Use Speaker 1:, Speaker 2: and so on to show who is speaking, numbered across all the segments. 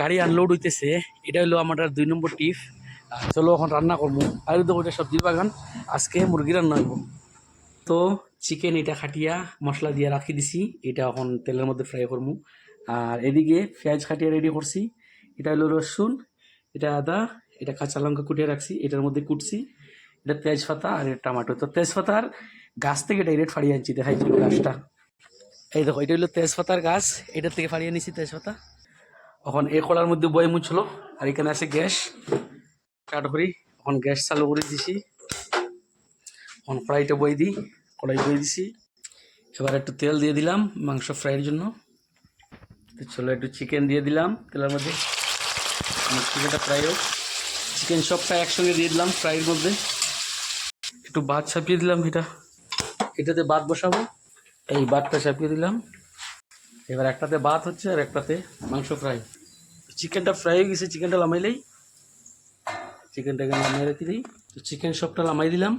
Speaker 1: গাড়ি আনলোড হইতেছে, এটা হলো আমার দুই নম্বর টিপ। চলো এখন রান্না করব। আর তো ওইটা সবজির বাগান আজকে মুরগি রান্না হইব। তো চিকেন এটা খাটিয়া, মশলা দিয়ে রাখি দিছি। এটা এখন তেলের মধ্যে ফ্রাই করব। আর এদিকে পেঁয়াজ খাটিয়া রেডি করছি। এটা হলো রসুন, এটা আদা, এটা কাঁচা লঙ্কা কুটিয়ে রাখছি। এটার মধ্যে কুটছি। এটা তেজপাতা আর এটা টমাটো। তো তেজপাতার গাছ থেকে ডাইরেক্ট ফাড়িয়ে আনছি। দেখাই গাছটা। এই দেখো, এটা হলো তেজপাতার গাছ। এটার থেকে ফাড়িয়ে নিছি তেজপাতা। এখন এই কড়ার মধ্যে বই মুছলো, আর এখানে আছে গ্যাস। স্টার্ট করি, এখন গ্যাস চালু করে দিছি। এখন কড়াইটা বই দিই, কড়াই বই দিছি। এবার একটু তেল দিয়ে দিলাম মাংস ফ্রাইয়ের জন্য। চলো একটু চিকেন দিয়ে দিলাম তেলের মধ্যে। চিকেনটা ফ্রাই হোক। চিকেন সবটা একসঙ্গে দিয়ে দিলাম ফ্রাইয়ের মধ্যে। একটু ভাত ছাপিয়ে দিলাম এটা। এটাতে ভাত বসাবো। এই ভাতটা ছাপিয়ে দিলাম। এবার একটাতে ভাত হচ্ছে আর একটাতে মাংস ফ্রাই। চিকেনটা ফ্রাই হয়ে গেছে চিকেনটা লামাইলেই চিকেনটাকে নামিয়ে রেখে দিই। তো চিকেন সবটা লামাই দিলাম।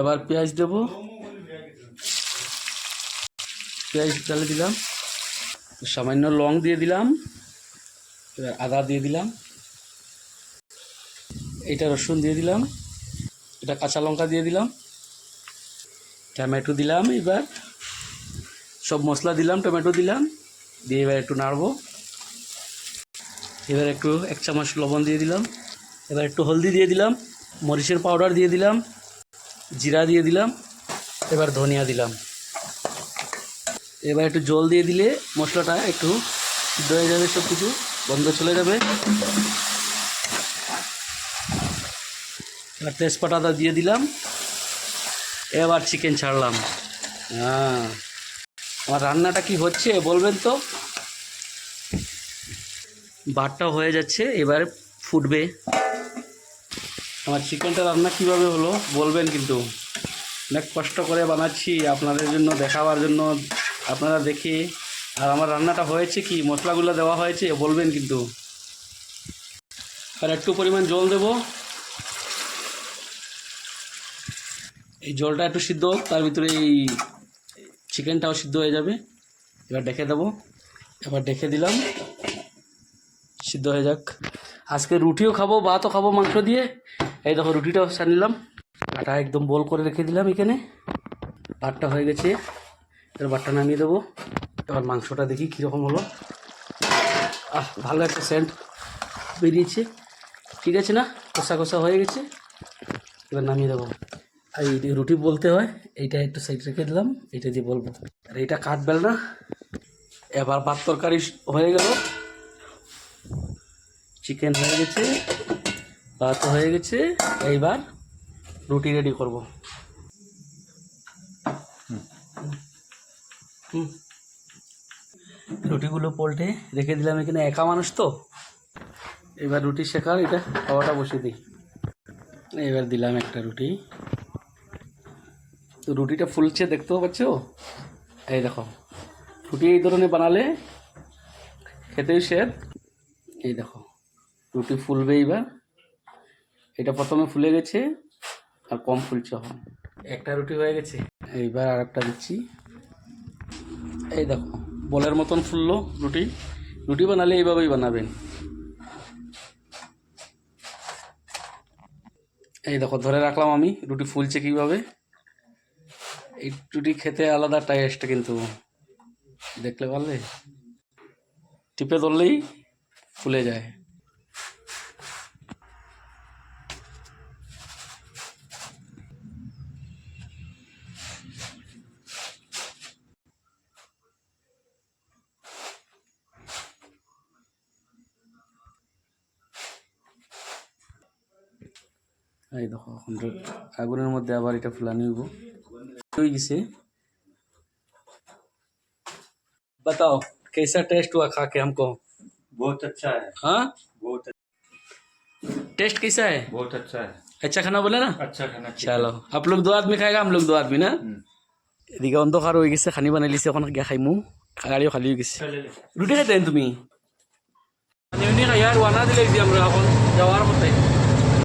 Speaker 1: এবার পেঁয়াজ দেবো। পেঁয়াজ ডালে দিলাম। সামান্য লং দিয়ে দিলাম। এবার আদা দিয়ে দিলাম। এটা রসুন দিয়ে দিলাম। এটা কাঁচা লঙ্কা দিয়ে দিলাম। টমেটো দিলাম এবার। সব মশলা দিলাম, টমেটো দিলাম। দিয়ে এবার একটু নাড়বো। এবার একটু এক চামচ লবণ দিয়ে দিলাম। এবার একটু হলদি দিয়ে দিলাম, মরিচের পাউডার দিয়ে দিলাম, জিরা দিয়ে দিলাম, এবার ধনিয়া দিলাম। এবার একটু জল দিয়ে দিলে মশলাটা একটু সিদ্ধ হয়ে যাবে সব কিছু বন্ধ চলে যাবে। এবার তেজপাতাটা দিয়ে দিলাম, এবার চিকেন ছাড়লাম। হ্যাঁ। আমার রান্নাটা কি হচ্ছে বলবেন তো? ভাতটা হয়ে যাচ্ছে, এবার ফুটবে। আমার চিকেনটা রান্না কীভাবে হলো বলবেন কিন্তু। অনেক কষ্ট করে বানাচ্ছি, আপনাদের জন্য, দেখাবার জন্য, আপনারা দেখে। আর আমার রান্নাটা হয়েছে কি, মশলাগুলো দেওয়া হয়েছে, বলবেন কিন্তু। আর একটু পরিমাণ জল দেব। এই জলটা একটু সিদ্ধ হোক, তার ভিতরে এই চিকেনটাও সিদ্ধ হয়ে যাবে। এবার ডেকে দেবো। এবার ডেকে দিলাম। সিদ্ধ হয়ে যাক। আজকে রুটিও খাব, ভাতও খাব, মাংস দিয়ে। এই দেখো, রুটিটাও নিলাম। আটা একদম বল করে রেখে দিলাম এখানে। ভাতটা হয়ে গেছে। এবার ভাতটা নামিয়ে দেবো। এবার মাংসটা দেখি কীরকম হলো। আহ, ভালো একটা সেন্ট বেরিয়েছে। ঠিক আছে না? কষা কষা হয়ে গেছে। এবার নামিয়ে দেবো। আর এই রুটি বলতে হয়, এইটা একটু সাইড রেখে দিলাম, এইটা দিয়ে বলব। আর এইটা কাটবেল না এবার ভাত তরকারি হয়ে গেল। চিকেন হয়ে গেছে, ভাত হয়ে গেছে, এইবার রুটি রেডি করব। রুটিগুলো পোল্টে রেখে দিলাম এখানে একা মানুষ তো। এবার রুটি শেখার, এটা খাওয়াটা বসে দিই। এবার দিলাম একটা রুটি। তো রুটিটা ফুলছে, দেখতেও পাচ্ছ? এই দেখো, রুটি এই ধরনের বানালে খেতেই স্বাদ। এই দেখো। রুটি ফুলবে এইবার। এটা প্রথমে ফুলে গেছে আর কম ফুলছে এখন। একটা রুটি হয়ে গেছে? এইবার আর একটা দিচ্ছি। এই দেখো বলের মতন ফুললো রুটি। রুটি বানালে এইভাবেই বানাবেন। এই দেখো ধরে রাখলাম আমি রুটি ফুলছে কীভাবে। এই রুটি খেতে আলাদা টেস্ট কিন্তু। দেখলে পারলে? টিপে ধরলেই ফুলে যায়। এই দেখো এখন রে- আগুনের মধ্যে আবার এটা ফুলানি হইব হয়ে গেছে बताओ कैसा टेस्ट हुआ खा के हमको
Speaker 2: बहुत अच्छा है
Speaker 1: हाँ
Speaker 2: बहुत
Speaker 1: टेस्ट कैसा है
Speaker 2: बहुत अच्छा है
Speaker 1: अच्छा खाना बोला ना
Speaker 2: अच्छा खाना चाहिए
Speaker 1: চলো आप लोग दो आदमी खाएगा हम लोग दो आदमी না এদিকে অন্ধকার হয়ে গেছে খানি বানাই লিছে এখন গিয়া খাইমু গাড়িও খালি হয়ে গেছে
Speaker 2: चले ले
Speaker 1: রুটি খাইতেন তুমি খানি উনি খাই আর ওয়ানা দিলে আমরা এখন যাওয়ার মতো